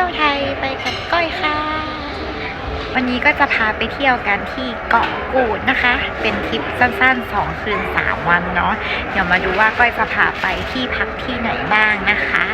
ที่ยวไทยไปกับก้อยค่ะ วันนี้ก็จะพาไปเที่ยวกันที่เกาะกูดนะคะ เป็นทริปสั้นๆ 2 คืน 3 วันเนาะ เดี๋ยวมาดูว่าก้อยจะพาไปที่พักที่ไหนบ้างนะคะ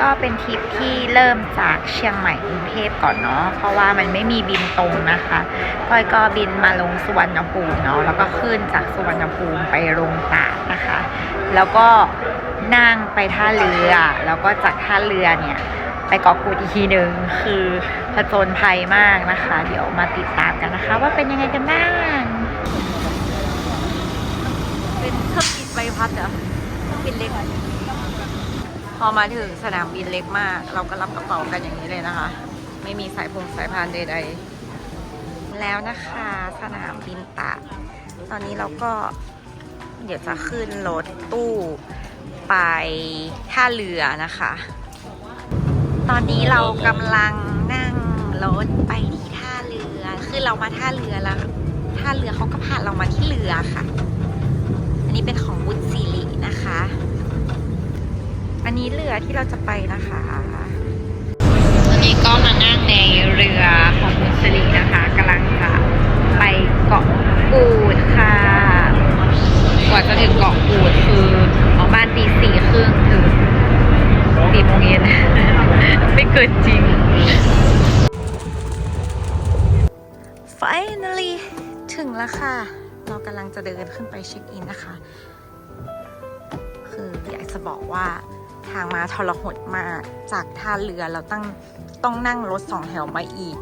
ก็เป็นทริปที่เริ่มจากเชียงใหม่กรุงเทพก่อนเนาะ เพราะว่ามันไม่มีบินตรงนะคะก้อยก็บินมาลงสุวรรณภูมิเนาะ แล้วก็ขึ้นจากสุวรรณภูมิไปลงตาดนะคะ แล้วก็นั่งไปท่าเรือ แล้วก็จากท่าเรือเนี่ย ไปเกาะกูดอีกทีหนึ่งคือผจญภัยมากนะคะ เดี๋ยวมาติดตามกันนะคะ ว่าเป็นยังไงกันบ้าง เป็นเครื่องบินใบพัดเหรอเครื่องบินเล็ก พอมาถึงสนามบินเล็กมาก เราก็รับกระเป๋ากันอย่างนี้เลยนะคะ ไม่มีสายพงสายพานใด ๆ แล้วนะคะสนามบินตากตอนนี้เราก็เดี๋ยวจะขึ้นรถตู้ไปท่าเรือนะคะ ตอนนี้เรากำลังนั่งรถไปที่ท่าเรือ คือเรามาท่าเรือแล้ว ท่าเรือเขาก็พาเรามาที่เรือค่ะ อันนี้เป็นของบุญสิรินะคะ อันนี้เรือที่เราจะไปนะคะวันนี้ก็มานั่งในเรือของบุญสิรินะคะกำลังจะไปเกาะกูดค่ะ กว่าจะถึงเกาะกูดคือออกบ้านตีสี่ครึ่งถึงสี่โมงเย็น ไม่เกินจริง Finally ถึงแล้วค่ะ เรากำลังจะเดินขึ้นไปเช็คอินนะคะ คืออยากจะบอกว่าทางมาทรหดมากจากท่าเรือเราตั้งต้องนั่งรถสองแถวมาอีก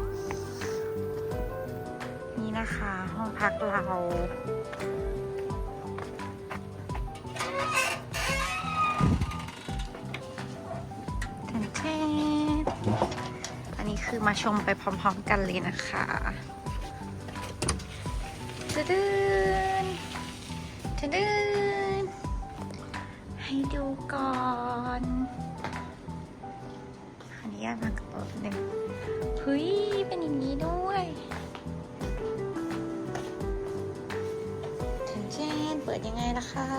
นี่นะคะ ห้องพักเรา คือมาชมไปพร้อมๆกันเลยนะคะจะดืนจะดืนให้ดูก่อนอันนี้มากระเป๋าหนึ่งเฮ้ย เป็นอย่างนี้ด้วยแทนแทนเปิดยังไงล่ะคะ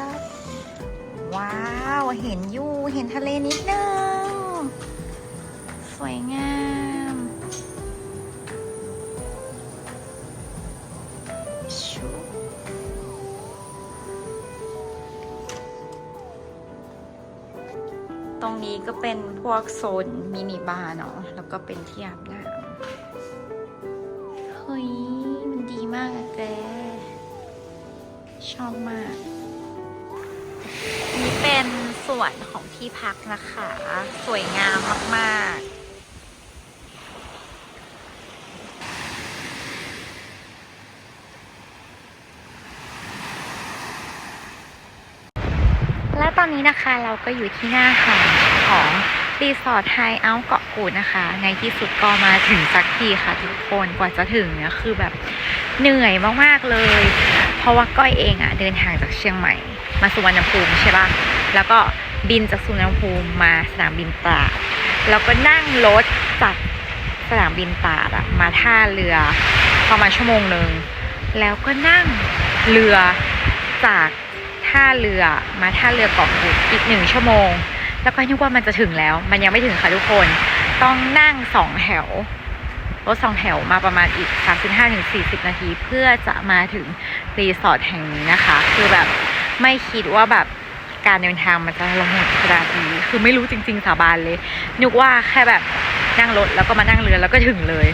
ว้าว เห็นอยู่ เห็นทะเลนิดนึง สวยงาม นี้ก็เป็นพวกโซนมินิบาร์เนาะ แล้วก็เป็นที่อาบน้ำเฮ้ย มันดีมากอะแก ชอบมาก นี่เป็นส่วนของที่พักนะคะ สวยงามมากๆและตอนนี้นะคะเราก็อยู่ที่หน้าหาด ของรีสอร์ทไฮเอาท์เกาะกูดนะคะ ในที่สุดก็มาถึงสักทีค่ะทุกคนกว่าจะถึงเนี่ยคือแบบเหนื่อยมากๆเลย เพราะว่าก้อยเองอะ่ะเดินทางจากเชียงใหม่ มาสุวรรณภูมิใช่ปะแล้วก็บินจากสุวรรณภูมิมาสนามบินตราดแล้วก็นั่งรถจากสนามบินตราดอะมาท่าเรือประมาณชั่วโมงหนึ่งแล้วก็นั่งเรือจากท่าเรือมาท่าเรือเกาะกูดอีกหนึ่งชั่วโมง แล้วก็นึกว่ามันจะถึงแล้ว มันยังไม่ถึงค่ะทุกคน ต้องนั่งสองแถวรถสองแถวมาประมาณอีก 35-40 นาที เพื่อจะมาถึงรีสอร์ทแห่งนี้นะคะ คือแบบไม่คิดว่าแบบการเดินทางมันจะลงหดขนาดนี้คือไม่รู้จริง ๆ สาบานเลย นึกว่าแค่แบบนั่งรถแล้วก็มานั่งเรือแล้วก็ถึงเลย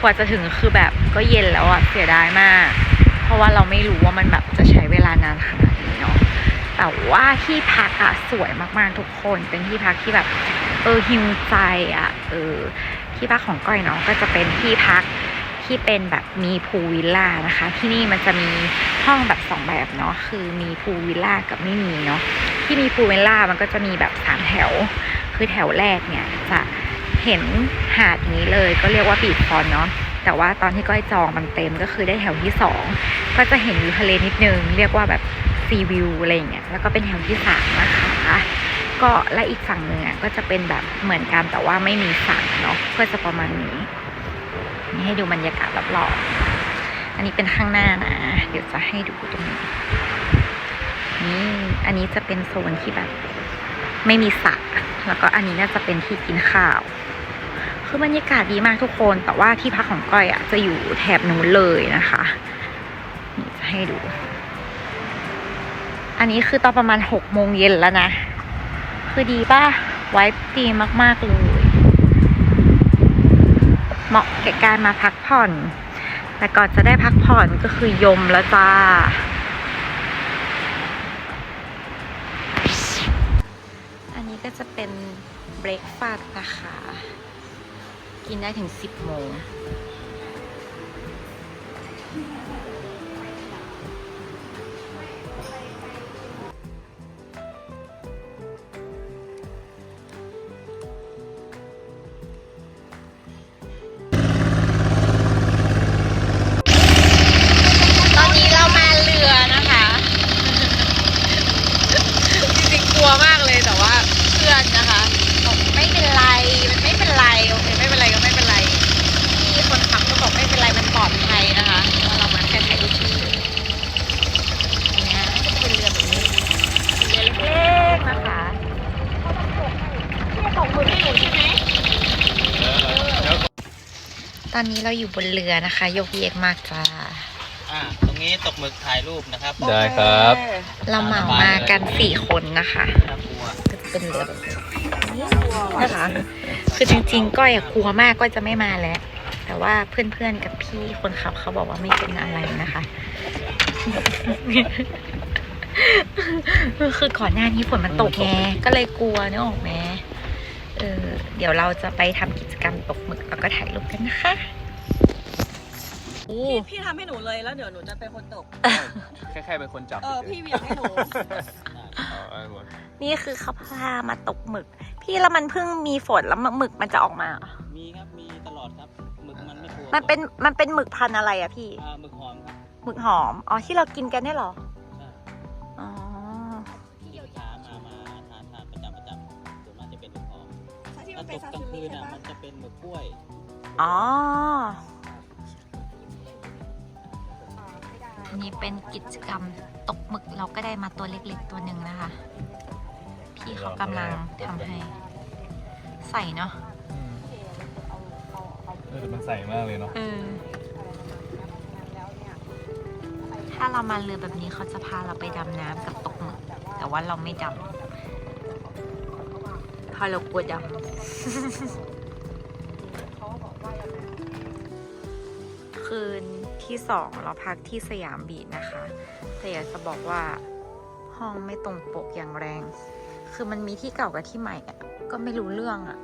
กว่าจะถึงคือแบบก็เย็นแล้วอะเสียดายมาก เพราะว่าเราไม่รู้ว่ามันแบบจะใช้เวลานานขนาดนี้เนาะ แต่ว่าที่พักอะสวยมากๆทุกคน เป็นที่พักที่แบบเออฮิวใจอะเออที่พักของก้อยเนาะก็จะเป็นที่พักที่เป็นแบบมีพูลวิลล่านะคะ ที่นี่มันจะมีห้องแบบสองแบบเนาะคือมีพูลวิลล่ากับไม่มีเนาะที่มีพูลวิลล่ามันก็จะมีแบบสามแถว คือแถวแรกเนี่ยจะเห็นหาดนี้เลยก็เรียกว่าบีดฟอนเนาะแต่ว่าตอนที่ก้อยจองมันเต็มก็คือได้แถวที่สองก็จะเห็นวิวทะเลนิดนึง เรียกว่าแบบ ซีวิวอะไรอย่างเงี้ยแล้วก็เป็นแถวที่สามนะคะก็และอีกฝั่งหนึ่งอะก็จะเป็นแบบเหมือนกันแต่ว่าไม่มีฝั่งเนาะก็จะประมาณนี้นี่ให้ดูบรรยากาศรอบๆอันนี้เป็นข้างหน้านะ เดี๋ยวจะให้ดูตรงนี้นี่อันนี้จะเป็นโซนที่แบบ ไม่มีสระแล้วก็อันนี้น่าจะเป็นที่กินข้าว คือบรรยากาศดีมากทุกคนแต่ว่าที่พักของก้อยอะจะอยู่แถบนู้นเลยนะคะนี่จะให้ดู อันนี้คือตอนประมาณหกโมงเย็นแล้วนะ คือดีป่ะ ไว้ดีมาก ๆ เลย เหมาะแก่การมาพักผ่อน แต่ก่อนจะได้พักผ่อนก็คือยมแล้วจ้า อันนี้ก็จะเป็นเบรกฟาสต์นะคะ กินได้ถึง10โมง อนนะคะบอกไม่เป็นไรมันไม่เป็นไรโอเคไม่เป็นไรก็ไม่เป็นไรพี่คนขับก็บอกไม่เป็นไรมันปลอดภัยนะคะเพราะว่าเรามาแค่ถ่ายรูปเฉยๆอันเนี้ยก็จะเป็นเรือแบบนี้เรือเล็กๆนะคะตอนนี้เราอยู่บนเรือนะคะ ยกเยกมากจ้า อ่าตรงนี้ตกหมึกถ่ายรูปนะครับได้ครับ เราเหมามากันสี่คนนะคะน่ากลัวก็จะเป็นเรือแบบนี้นะคะ คือจริงๆก้อยอะกลัวมากก้อยจะไม่มาแล้ว แต่ว่าเพื่อนๆกับพี่คนขับเขาบอกว่าไม่เป็นอะไรนะคะ คือก่อนหน้านี้ฝนมันตกไงก็เลยกลัวนึกออกไหมเออเดี๋ยวเราจะไปทำกิจกรรมตกหมึกแล้วก็ถ่ายรูปกันนะคะ โอ้พี่พี่ทำให้หนูเลยแล้วเดี๋ยวหนูจะเป็นคนตก แค่แค่เป็นคนจับเออ พี่เหวียงให้หนู เอาเอาหมดนี่คือเขาพามาตกหมึก พี่แล้วมันเพิ่งมีฝนแล้วหมึกมันจะออกมาเหรอมีครับมีตลอดครับหมึกมันไม่กลัวมันเป็นมันเป็นหมึกพันธุ์อะไรอะพี่ อ่าหมึกหอมครับหมึกหอม อ๋อที่เรากินกันได้เหรอ ใช่อ๋อ ที่ลูกค้ามามาทานทานประจำประจำส่วนมากจะเป็นหมึกหอมที่ถ้ามันตเป็นกซากลางซิคืมินใช่อะปะมันจะเป็นหมึกกล้วยอ๋อ นี่เป็นกิจกรรมตกหมึกเราก็ได้มาตัวเล็กๆตัวหนึ่งนะคะ พี่เขากำลังทำให้ ใส่เนาะเออแต่มันใส่มากเลยเนาะเออถ้าเรามาเรือแบบนี้เขาจะพาเราไปดำน้ำกับตกหมึก แต่ว่าเราไม่ดำเพราะเรากลัวดำคืน ที่สองเราพักที่สยามบีนะคะ แต่อยากจะบอกว่าห้องไม่ตรงปกอย่างแรง คือมันมีที่เก่ากับที่ใหม่อะก็ไม่รู้เรื่องอะ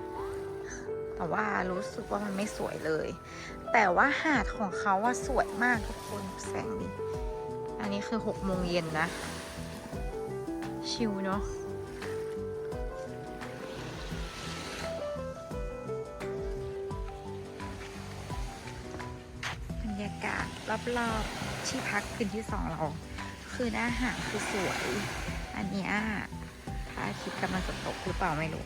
แต่ว่ารู้สึกว่ามันไม่สวยเลย แต่ว่าหาดของเขาว่าสวยมากทุกคนแสงดี อันนี้คือหกโมงเย็นนะ ชิลเนาะ รอบๆที่พักคืนที่สองเรา คือหน้าหาดคือสวย อันนี้พระอาทิตย์กำลังจะตกหรือเปล่าไม่รู้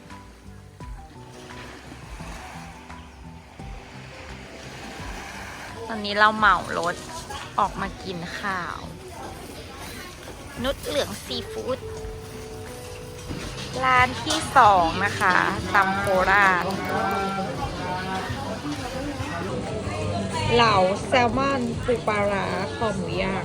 ตอนนี้เราเหมารถออกมากินข้าว นุชเหลืองซีฟู้ดร้านที่สองนะคะตำโคราช เหลาแซลมอนปูปลาร้าคอหมูย่าง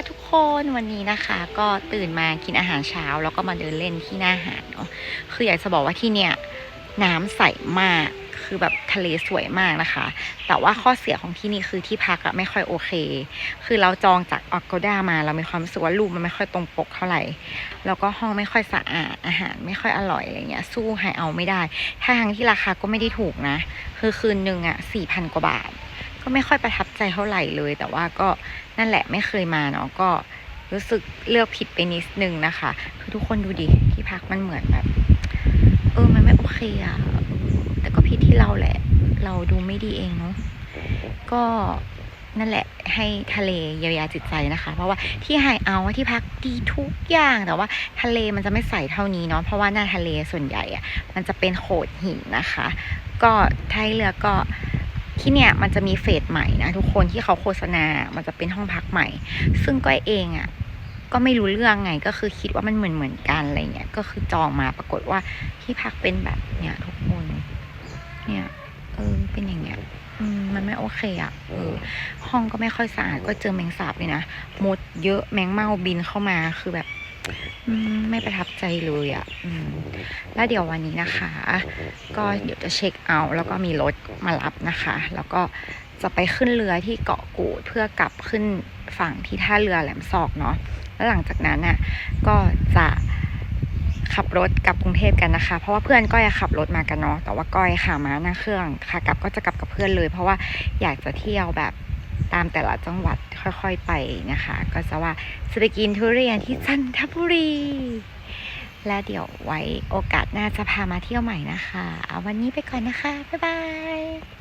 ค่ะทุกคนวันนี้นะคะ ก็ตื่นมากินอาหารเช้า แล้วก็มาเดินเล่นที่หน้าหาดเนาะคืออยากจะบอกว่าที่เนี่ยน้ำใสมากคือแบบทะเลสวยมากนะคะ แต่ว่าข้อเสียของที่นี่คือที่พักอะไม่ค่อยโอเค คือเราจองจากอ g ก d a มาเรามีความรู้สึกว่ารูปมันไม่ค่อยตรงปกเท่าไหร่ แล้วก็ห้องไม่ค่อยสะอาดอาหารไม่ค่อยอร่อยอะไรเงี้ย สู้ไฮเอาไม่ได้ ถ้าทางที่ราคาก็ไม่ได้ถูกนะ คือคืนหนึ่งอะสี่พันกว่าบาท ก็ไม่ค่อยประทับใจเท่าไหร่เลย แต่ว่าก็ นั่นแหละไม่เคยมาเนาะก็รู้สึกเลือกผิดไปนิดนึงนะคะคือทุกคนดูดิที่พักมันเหมือนแบบ เออมันไม่โอเคอะแต่ก็ผิดที่เราแหละ เราดูไม่ดีเองเนาะก็นั่นแหละให้ทะเลเยียวยาจิตใจนะคะ เพราะว่าที่ไฮเอาท์ที่พักดีทุกอย่างแต่ว่าทะเลมันจะไม่ใสเท่านี้เนาะเพราะว่าหน้าทะเลส่วนใหญ่อะมันจะเป็นโขดหินนะคะ ก็ท้ายเรือก็ ที่เนี่ยมันจะมีเฟสใหม่นะทุกคนที่เขาโฆษณา มันจะเป็นห้องพักใหม่ ซึ่งก้อยเองอะ่ะก็ไม่รู้เรื่องไงก็คือคิดว่ามันเหมือนเหมือนๆกันอะไรเงี้ยก็คือจองมาปรากฏว่าที่พักเป็นแบบเนี่ยทุกคนเนี่ยเออเป็นอย่างเงี้ยมันไม่โอเคอะ่ะเออ ห้องก็ไม่ค่อยสะอาดก็เจอแมงสาบเลยนะมดเยอะแมงเม่าบินเข้ามาคือแบบ ไม่ประทับใจเลยอะ่ะแล้วเดี๋ยววันนี้นะคะ ก็เดี๋ยวจะเช็คเอาท์แล้วก็มีรถมารับนะคะ แล้วก็จะไปขึ้นเรือที่เกาะกูดเพื่อกลับขึ้นฝั่งที่ท่าเรือแหลมศอกเนาะแล้วหลังจากนั้นน่ะก็จะขับรถกลับกรุงเทพกันนะคะ เพราะว่าเพื่อนก้อยขับรถมากันเนาะแต่ว่าก้อยค่ะมานั่งเครื่องค่ะกลับก็จะกลับกับเพื่อนเลย เพราะว่าอยากจะเที่ยวแบบ ตามแต่ละจังหวัดค่อยๆไปนะคะ ก็จะว่าจะไปกินทุเรียนที่จันทบุรี และเดี๋ยวไว้โอกาสหน้าจะพามาเที่ยวใหม่นะคะ เอาวันนี้ไปก่อนนะคะ บ๊ายบาย